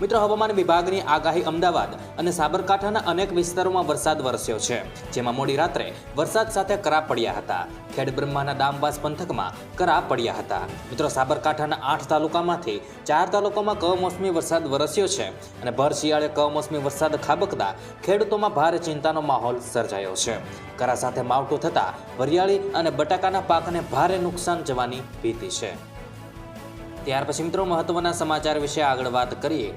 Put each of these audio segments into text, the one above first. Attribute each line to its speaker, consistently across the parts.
Speaker 1: મિત્રો, હવામાન વિભાગની આગાહી અમદાવાદ અને સાબરકાંઠાના અનેક વિસ્તારોમાં વરસાદ વરસ્યો છે. જેમાં મોડી રાત્રે વરસાદ સાથે કરા પડ્યા હતા. ખેડ બ્રહ્માના ડામવાસ પંથકમાં કરા પડ્યા હતા. મિત્રો, સાબરકાંઠાના આઠ તાલુકામાંથી ચાર તાલુકામાં કમોસમી વરસાદ વરસ્યો છે અને ભર શિયાળે કમોસમી વરસાદ ખાબકતા ખેડૂતોમાં ભારે ચિંતાનો માહોલ સર્જાયો છે. કરા સાથે માવઠું થતાં વરિયાળી અને બટાકાના પાકને ભારે નુકસાન જવાની ભીતિ છે. ત્યાર પછી મિત્રો મહત્વના સમાચાર વિશે આગળ વાત કરીએ.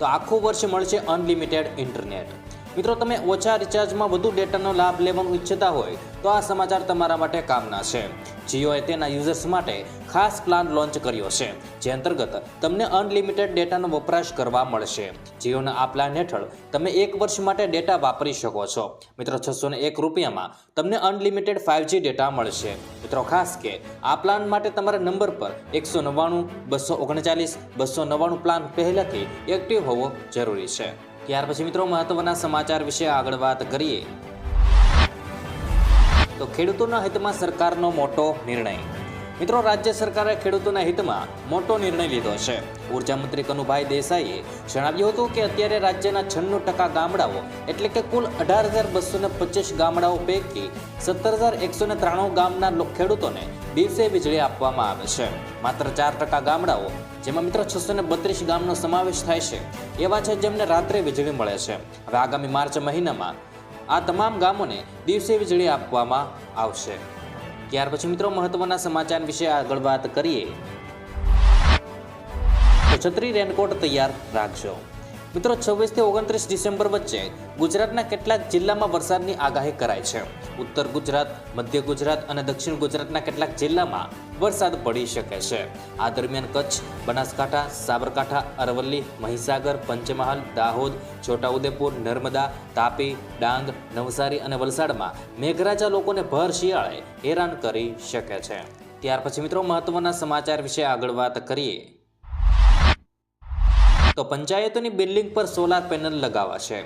Speaker 1: તો આખું વર્ષ મળશે અનલિમિટેડ ઇન્ટરનેટ. મિત્રો, તમે ઓછા રિચાર્જમાં વધુ ડેટાનો લાભ લેવાનું ઈચ્છતા હોય, તો આ સમાચાર તમારા માટે કામના છે. જીઓએ તેના યુઝર્સ માટે ખાસ પ્લાન લોન્ચ કર્યો છે, જે અંતર્ગત તમને અનલિમિટેડ ડેટાનો વપરાશ કરવા મળશે. જીઓના આ પ્લાન હેઠળ તમે એક વર્ષ માટે ડેટા વાપરી શકો છો. મિત્રો, છસો એક રૂપિયામાં તમને અનલિમિટેડ ફાઇવજી ડેટા મળશે. મિત્રો, ખાસ કે આ પ્લાન માટે તમારા નંબર પર એકસો નવ્વાણું, બસો ઓગણચાલીસ, બસો નવ્વાણું પ્લાન પહેલાથી એક્ટિવ હોવો જરૂરી છે. ત્યાર પછી મિત્રો મહત્વના સમાચાર વિશે આગળ વાત કરીએ. તો ખેડૂતોના હિતમાં સરકારનો મોટો નિર્ણય. મિત્રો, રાજ્ય સરકારે ખેડૂતોના હિતમાં મોટો નિર્ણય લીધો છે. ઊર્જા મંત્રી કનુભાઈ દેસાઈએ જણાવ્યું હતું કે અત્યારે રાજ્યના છન્નું ટકા ગામડાઓ, એટલે કે કુલ અઢાર હજાર બસો ને પચીસ ગામડાઓ પૈકી સત્તર હજાર એકસો ને ત્રાણું ગામના ખેડૂતોને દિવસે વીજળી આપવામાં આવે છે. માત્ર ચાર ટકા ગામડાઓ, જેમાં મિત્રો છસો ને બત્રીસ ગામનો સમાવેશ થાય છે, એવા છે જેમને રાત્રે વીજળી મળે છે. હવે આગામી માર્ચ મહિનામાં આ તમામ ગામોને દિવસે વીજળી આપવામાં આવશે. ત્યાર પછી મિત્રો મહત્વના સમાચાર વિશે આગળ વાત કરીએ. તો છત્રી રેનકોટ તૈયાર રાખજો. મિત્રો છવ્વીસથી ઓગણત્રીસ ડિસેમ્બર વચ્ચે ગુજરાતના કેટલાક જિલ્લામાં વરસાદની આગાહી કરાઈ છે. ઉત્તર ગુજરાત, મધ્ય ગુજરાત અને દક્ષિણ ગુજરાતના કેટલાક જિલ્લામાં વરસાદ પડી શકે છે. આ દરમિયાન કચ્છ, બનાસકાંઠા, સાબરકાંઠા, અરવલ્લી, મહીસાગર, પંચમહાલ, દાહોદ, છોટાઉદેપુર, નર્મદા, તાપી, ડાંગ, નવસારી અને વલસાડમાં મેઘરાજા લોકોને ભર શિયાળે હેરાન કરી શકે છે. ત્યાર પછી મિત્રો, મહત્વના સમાચાર વિશે આગળ વાત કરીએ. તો પંચાયતોની બિલ્ડિંગ પર સોલાર પેનલ લગાવાશે.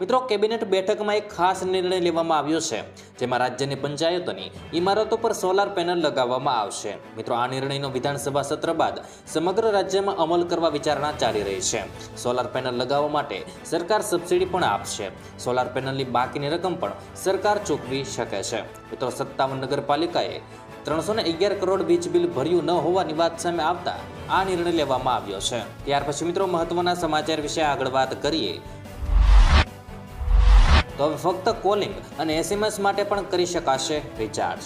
Speaker 1: મિત્રો, કેબિનેટ બેઠકમાં એક ખાસ નિર્ણય લેવામાં આવ્યો છે, જેમાં રાજ્યની પંચાયતોની ઇમારતો પર સોલાર પેનલ લગાવવામાં આવશે. મિત્રો, આ નિર્ણયનો વિધાનસભા સત્ર બાદ સમગ્ર રાજ્યમાં અમલ કરવા વિચારણા ચાલી રહી છે. સોલાર પેનલ લગાવવા માટે સરકાર સબસિડી પણ આપશે. સોલાર પેનલની બાકીની રકમ પણ સરકાર ચૂકવી શકે છે. મિત્રો, સત્તાવન નગરપાલિકાએ ત્રણસો અગિયાર કરોડ વીજ બિલ ભર્યું ન હોવાની વાત સામે આવતા આ નિર્ણય લેવામાં આવ્યો છે. ત્યાર પછી મિત્રો મહત્વના સમાચાર વિશે આગળ વાત કરીએ. તો હવે ફક્ત કોલિંગ અને એસએમએસ માટે પણ કરી શકાશે રિચાર્જ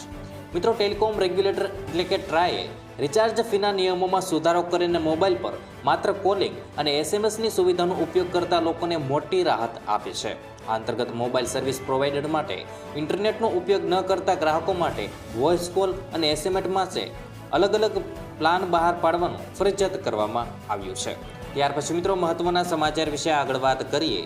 Speaker 1: મિત્રો ટેલિકોમ રેગ્યુલેટર એટલે કે ટ્રાયે રિચાર્જ ફીના નિયમોમાં સુધારો કરીને મોબાઈલ પર માત્ર કોલિંગ અને એસએમએસની સુવિધાનો ઉપયોગ કરતા લોકોને મોટી રાહત આપે છે. આ અંતર્ગત મોબાઈલ સર્વિસ પ્રોવાઈડર માટે, ઇન્ટરનેટનો ઉપયોગ ન કરતા ગ્રાહકો માટે વોઇસ કોલ અને એસએમએસ માટે અલગ અલગ પ્લાન બહાર પાડવાનું ફરજિયાત કરવામાં આવ્યું છે. ત્યાર પછી મિત્રો મહત્વના સમાચાર વિશે આગળ વાત કરીએ.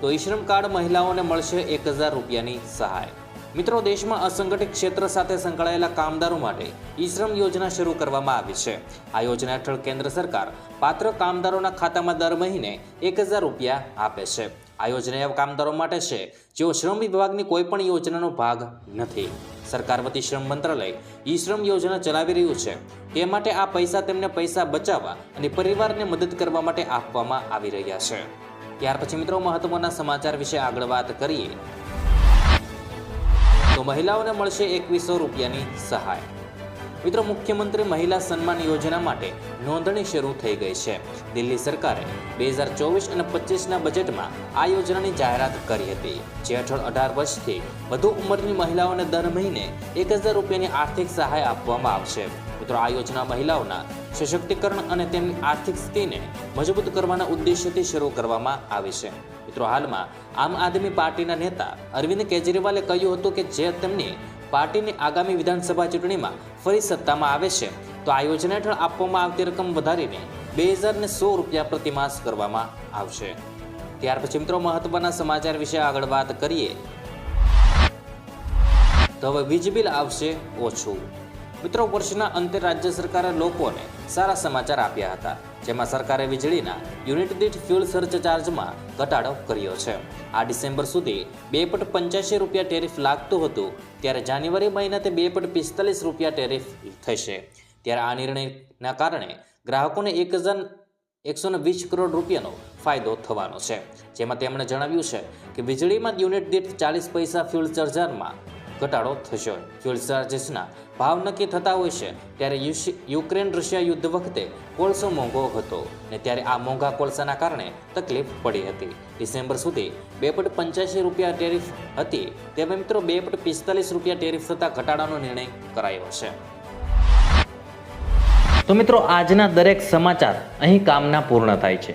Speaker 1: તો ઈ શ્રમ કાર્ડ મહિલાઓને મળશે એક હજાર રૂપિયાની સહાય. મિત્રો દેશમાં અસંગઠિત ક્ષેત્ર સાથે સંકળાયેલા કામદારો માટે ઈ શ્રમ યોજના શરૂ કરવામાં આવી છે. આ યોજના હેઠળ કેન્દ્ર સરકાર પાત્ર કામદારોના ખાતામાં દર મહિને એક હજાર રૂપિયા આપે છે. આ યોજના એવા કામદારો માટે છે. જેઓ શ્રમ વિભાગની કોઈ પણ યોજનાનો ભાગ નથી. સરકાર વતી શ્રમ મંત્રાલય ઈ શ્રમ યોજના ચલાવી રહ્યું છે. તે માટે આ પૈસા તેમને પૈસા બચાવવા અને પરિવારને મદદ કરવા માટે આપવામાં આવી રહ્યા છે. ત્યાર પછી મિત્રો મહત્વના સમાચાર વિશે આગળ વાત કરીએ. તો મહિલાઓને મળશે એકવીસો રૂપિયાની સહાય. મિત્રો મુખ્યમંત્રી મહિલા સન્માન યોજના માટે નોંધણી શરૂ થઈ ગઈ છે. દિલ્હી સરકારે બે હજાર ચોવીસ અને પચીસના બજેટમાં આ યોજનાની જાહેરાત કરી હતી. જે હેઠળ અઢાર વર્ષથી વધુ ઉંમરની મહિલાઓને દર મહિને એક હજાર રૂપિયાની આર્થિક સહાય આપવામાં આવશે. મિત્રો, આ યોજના મહિલાઓના સશક્તિકરણ અને તેમની આર્થિક સ્થિતિને મજબૂત કરવાના ઉદ્દેશ્યથી શરૂ કરવામાં આવી છે. મિત્રો, હાલમાં આમ આદમી પાર્ટીના નેતા અરવિંદ કેજરીવાલે કહ્યું હતું કે જે તેમની પાર્ટીની આગામી વિધાનસભા ચૂંટણીમાં ફરી સત્તામાં આવે છે. તો આ યોજના હેઠળ આપવામાં આવતી રકમ વધારીને બે હજાર ને સો રૂપિયા પ્રતિમાસ કરવામાં આવશે. ત્યાર પછી મિત્રો મહત્વના સમાચાર વિશે આગળ વાત કરીએ. તો હવે વીજ બિલ આવશે ઓછું. મિત્રો, વર્ષના અંતે રાજ્ય સરકારે લોકોને સારા સમાચાર આપ્યા હતા, જેમાં સરકારે વીજળીના યુનિટ દીઠ ફ્યુલ ચાર્જમાં ઘટાડો કર્યો છે. આ ડિસેમ્બર સુધી બે પોઈન્ટ પંચ્યાસી રૂપિયા ટેરિફ લાગતું હતું, ત્યારે જાન્યુઆરી મહિના તે બે પોઈન્ટ પિસ્તાલીસ રૂપિયા ટેરિફ થશે. ત્યારે આ નિર્ણયના કારણે ગ્રાહકોને એક હજાર એકસો વીસ કરોડ રૂપિયાનો ફાયદો થવાનો છે. જેમાં તેમણે જણાવ્યું છે કે વીજળીમાં યુનિટ દીઠ ચાલીસ પૈસા ફ્યુલ ચાર્જરમાં ઘટાડો થશે. ફ્યુલ ચાર્જીસના ભાવ નક્કી થતા હોય છે, ત્યારે યુક્રેન રશિયા યુદ્ધ વખતે કોલસો મોંઘો હતો ને ત્યારે આ મોંઘા કોલસાના કારણે તકલીફ પડી હતી. ડિસેમ્બર સુધી બે પોઈન્ટ પંચ્યાસી રૂપિયા ટેરિફ હતી. તેમાં મિત્રો બે પોઈન્ટ પિસ્તાલીસ રૂપિયા ટેરિફ થતાં ઘટાડાનો નિર્ણય કરાયો છે. તો મિત્રો, આજના દરેક સમાચાર અહીં કામના પૂર્ણ થાય છે.